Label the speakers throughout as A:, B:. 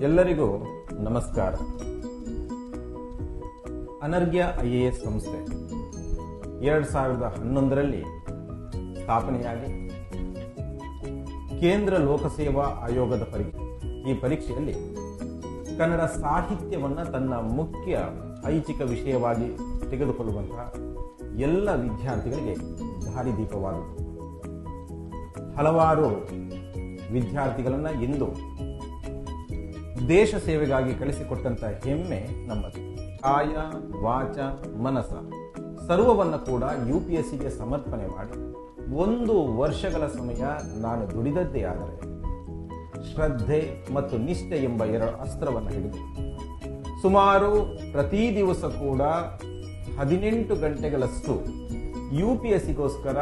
A: ಎಲ್ಲರಿಗೂ ನಮಸ್ಕಾರ. ಅನರ್ಘ್ಯ I A S ಸಂಸ್ಥೆ ಎರಡು ಸಾವಿರದ ಹನ್ನೊಂದರಲ್ಲಿ ಸ್ಥಾಪನೆಯಾಗಿ ಕೇಂದ್ರ ಲೋಕಸೇವಾ ಆಯೋಗದ ಪರೀಕ್ಷೆ ಈ ಪರೀಕ್ಷೆಯಲ್ಲಿ ಕನ್ನಡ ಸಾಹಿತ್ಯವನ್ನು ತನ್ನ ಮುಖ್ಯ ಐಚ್ಛಿಕ ವಿಷಯವಾಗಿ ತೆಗೆದುಕೊಳ್ಳುವಂತಹ ಎಲ್ಲ ವಿದ್ಯಾರ್ಥಿಗಳಿಗೆ ದಾರಿದೀಪವಾದದ್ದು ಹಲವಾರು ವಿದ್ಯಾರ್ಥಿಗಳನ್ನು ಇಂದು ದೇಶ ಸೇವೆಗಾಗಿ ಕಳಿಸಿಕೊಟ್ಟಂತಹ ಹೆಮ್ಮೆ ನಮ್ಮದು. ಕಾಯ ವಾಚ, ಮನಸ. ಸರ್ವವನ್ನು ಕೂಡ ಯು ಪಿ ಎಸ್ ಸಿಗೆ ಸಮರ್ಪಣೆ ಮಾಡಿ ಒಂದು ವರ್ಷಗಳ ಸಮಯ ನಾನು ದುಡಿದದ್ದೇ ಆದರೆ ಶ್ರದ್ಧೆ ಮತ್ತು ನಿಷ್ಠೆ ಎಂಬ ಎರಡು ಅಸ್ತ್ರವನ್ನು ಹಿಡಿದು. ಸುಮಾರು ಪ್ರತಿ ದಿವಸ ಕೂಡ ಹದಿನೆಂಟು ಗಂಟೆಗಳಷ್ಟು ಯು ಪಿ ಎಸ್ ಸಿಗೋಸ್ಕರ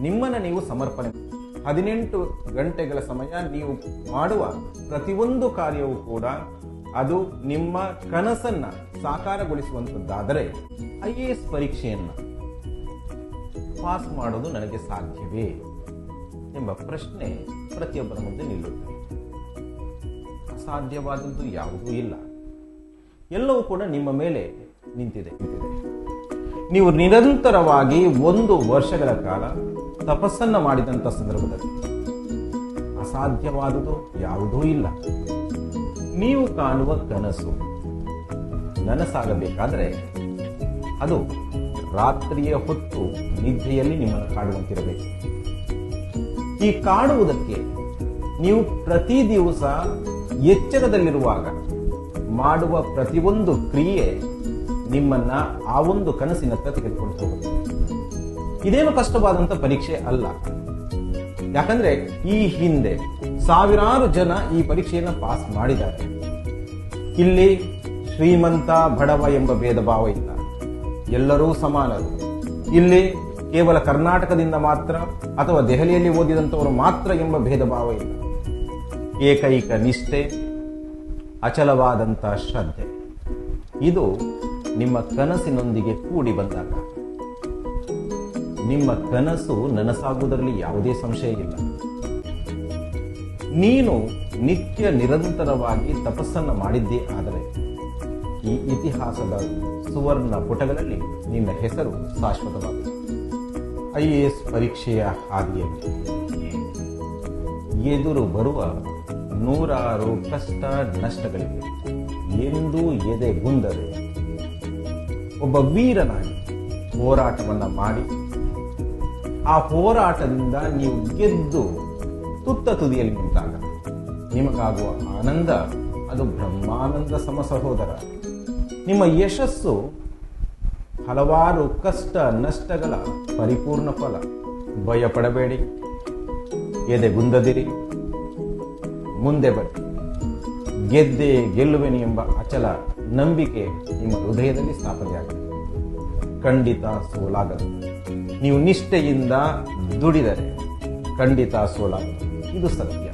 A: ನಿಮ್ಮನ್ನು ನೀವು ಸಮರ್ಪಣೆ ಹದಿನೆಂಟು ಗಂಟೆಗಳ ಸಮಯ ನೀವು ಮಾಡುವ ಪ್ರತಿಯೊಂದು ಕಾರ್ಯವೂ ಕೂಡ ಅದು ನಿಮ್ಮ ಕನಸನ್ನ ಸಾಕಾರಗೊಳಿಸುವಂಥದ್ದಾದರೆ ಐ ಎ ಎಸ್ ಪರೀಕ್ಷೆಯನ್ನು ಪಾಸ್ ಮಾಡೋದು ನನಗೆ ಸಾಧ್ಯವೇ ಎಂಬ ಪ್ರಶ್ನೆ ಪ್ರತಿಯೊಬ್ಬರ ಮುಂದೆ ನಿಲ್ಲುತ್ತೆ ಅಸಾಧ್ಯವಾದದ್ದು ಯಾವುದೂ ಇಲ್ಲ. ಎಲ್ಲವೂ ಕೂಡ ನಿಮ್ಮ ಮೇಲೆ ನಿಂತಿದೆ ನಿಂತಿದೆ. ನೀವು ನಿರಂತರವಾಗಿ ಒಂದು ವರ್ಷಗಳ ಕಾಲ ತಪಸ್ಸನ್ನ ಮಾಡಿದಂಥ ಸಂದರ್ಭದಲ್ಲಿ ಅಸಾಧ್ಯವಾದುದು ಯಾವುದೂ ಇಲ್ಲ. ನೀವು ಕಾಣುವ ಕನಸು ನನಸಾಗಬೇಕಾದರೆ ಅದು ರಾತ್ರಿಯ ಹೊತ್ತು ನಿದ್ರೆಯಲ್ಲಿ ನಿಮ್ಮನ್ನು ಕಾಡುವಂತಿರಬೇಕು. ಈ ಕಾಡುವುದಕ್ಕೆ ನೀವು ಪ್ರತಿ ದಿವಸ ಎಚ್ಚರದಲ್ಲಿರುವಾಗ ಮಾಡುವ ಪ್ರತಿಯೊಂದು ಕ್ರಿಯೆ ನಿಮ್ಮನ್ನ ಆ ಒಂದು ಕನಸಿನತ್ತ ತೆಗೆದುಕೊಂಡು ಹೋಗುತ್ತೆ. ಇದೇನು ಕಷ್ಟವಾದಂತ ಪರೀಕ್ಷೆ ಅಲ್ಲ. ಯಾಕಂದ್ರೆ ಈ ಹಿಂದೆ ಸಾವಿರಾರು ಜನ ಈ ಪರೀಕ್ಷೆಯನ್ನು ಪಾಸ್ ಮಾಡಿದ್ದಾರೆ. ಇಲ್ಲಿ ಶ್ರೀಮಂತ ಬಡವ ಎಂಬ ಭೇದ ಭಾವ ಇಲ್ಲ. ಎಲ್ಲರೂ ಸಮಾನರು. ಇಲ್ಲಿ ಕೇವಲ ಕರ್ನಾಟಕದಿಂದ ಮಾತ್ರ ಅಥವಾ ದೆಹಲಿಯಲ್ಲಿ ಓದಿದಂಥವರು ಮಾತ್ರ ಎಂಬ ಭೇದ ಭಾವ ಇಲ್ಲ. ಏಕೈಕ ನಿಷ್ಠೆ ಅಚಲವಾದಂಥ ಶ್ರದ್ಧೆ. ಇದು ನಿಮ್ಮ ಕನಸಿನೊಂದಿಗೆ ಕೂಡಿ ಬಂದಾಗ. ನಿಮ್ಮ ಕನಸು ನನಸಾಗುವುದರಲ್ಲಿ ಯಾವುದೇ ಸಂಶಯ ಇಲ್ಲ. ನೀನು ನಿತ್ಯ ನಿರಂತರವಾಗಿ ತಪಸ್ಸನ್ನು ಮಾಡಿದ್ದೇ ಆದರೆ, ಈ ಇತಿಹಾಸದ ಸುವರ್ಣ ಪುಟಗಳಲ್ಲಿ ನಿನ್ನ ಹೆಸರು ಶಾಶ್ವತವಾಗಿದೆ ಐ ಎ ಎಸ್ ಪರೀಕ್ಷೆಯ ಹಾದಿಯಲ್ಲಿ ಎದುರು ಬರುವ ನೂರಾರು ಕಷ್ಟ ನಷ್ಟಗಳಿಗೆ ಎಂದೂ ಎದೆಗುಂದದೆ ಒಬ್ಬ ವೀರನಾಗಿ ಹೋರಾಟವನ್ನು ಮಾಡಿ ಆ ಹೋರಾಟದಿಂದ ನೀವು ಗೆದ್ದು ತುತ್ತ ತುದಿಯಲ್ಲಿ ನಿಂತಾಗ ನಿಮಗಾಗುವ ಆನಂದ, ಅದು ಬ್ರಹ್ಮಾನಂದ ಸಮ ಸಹೋದರ ನಿಮ್ಮ ಯಶಸ್ಸು ಹಲವಾರು ಕಷ್ಟ, ನಷ್ಟಗಳ ಪರಿಪೂರ್ಣ ಫಲ. ಭಯಪಡಬೇಡಿ. ಎದೆಗುಂದದಿರಿ ಮುಂದೆ ಬನ್ನಿ. ಗೆದ್ದೆ ಗೆಲ್ಲುವೆನಿ ಎಂಬ ಅಚಲ ನಂಬಿಕೆ ನಿಮ್ಮ ಹೃದಯದಲ್ಲಿ ಸ್ಥಾಪನೆಯಾಗುತ್ತೆ ಖಂಡಿತ ಸೋಲಾಗದು ನೀವು ನಿಷ್ಠೆಯಿಂದ ದುಡಿದರೆ ಖಂಡಿತ ಸೋಲಾಗದು ಇದು ಸತ್ಯ.